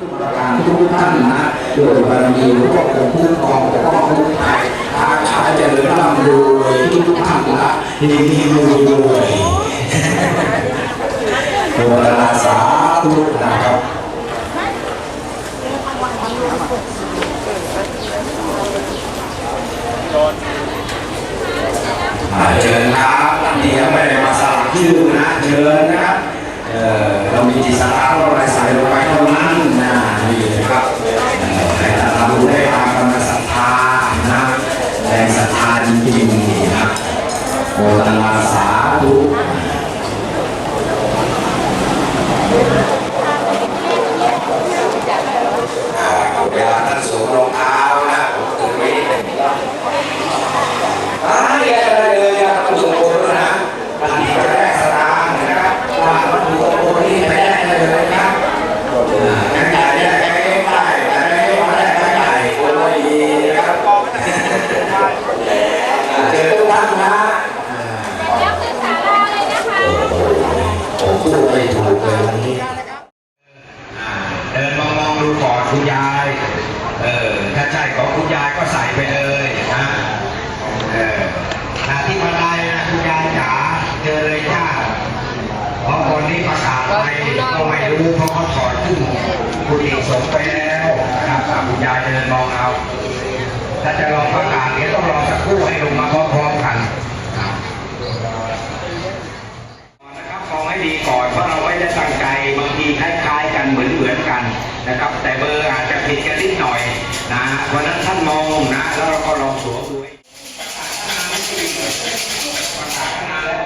ประการทุกท่านนะโดยบารมีหลวงพ่อคงคุ้มครองปกป้องทุกท่านอาชาเจริญร่ำรวยทุกท่านนะดีดีรวยรวยตัวนาสาธุนะครับอ่าเชิญครับท่านที่ยังไม่ได้มาสลักชื่อนะเชิญนะครับเออเรามีจิตศรัทธาเราอะไรใส่ลงไปเท่า รงศรัทธาจริงๆนี่นะโอตนาสาธุอ่าเวลาท่านสวมรองเท้านะผมตื่นไว้นิดหนึ่ง อ่าแยกได้เลยนะวัตถุมงคลนะอันนี้จะแลกสตางค์นะครับว่าวัตถุมงคลนี่ไปแลกได้เลยนะครับอ่างั้นอย่าแยกกันไม่ได้แต่ไม่ให้มาแลกกันใหญ่คนละดีนะครับอ่าเจอทุกท่านนะอ่า แล้วคือศาลาเลยนะคะ ผมพูดไม่ถูกเลยวันนี้เดินมองมองดูก่อนคุณยาย เออ ถ้าใช่ของคุณยายก็ใส่ไปเลยนะเออนาที่มาได้นะคุณยายจ๋าเจอเลยจ้าเพราะคนนี้ประกาศไปก็ไม่รู้เพราะเขาถอดขึ้นคุณเอกสมไปแล้วนะครับคุณยายเดินมองเอา ถ้าจะลองประกาศเดี๋ยวต้องรอสักครู่ให้ลงมาพร้อม ดีก่อนเพราะเราไม่ได้ตั้งใจบางทีคล้ายๆ กันเหมือนเหมือนกันนะครับ แต่เบอร์อาจจะผิดกันนิดหน่อยนะเพราะนั้นท่านมองนะ แล้วเราก็ลองสวมดูประกาศนาแล้ว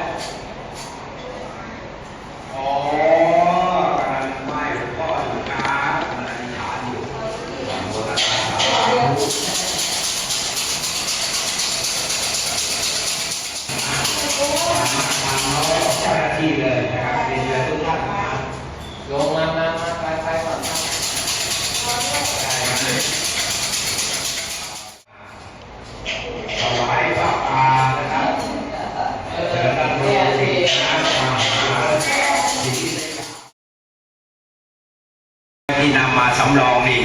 สำรองนี่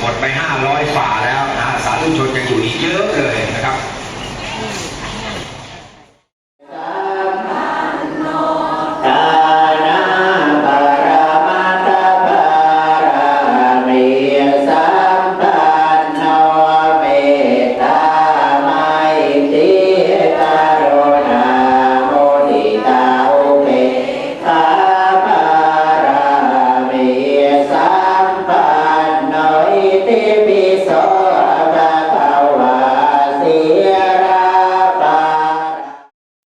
หมดไปห้าร้อยฝ่าแล้วนะสาธุชนยังอยู่อีกเยอะเลย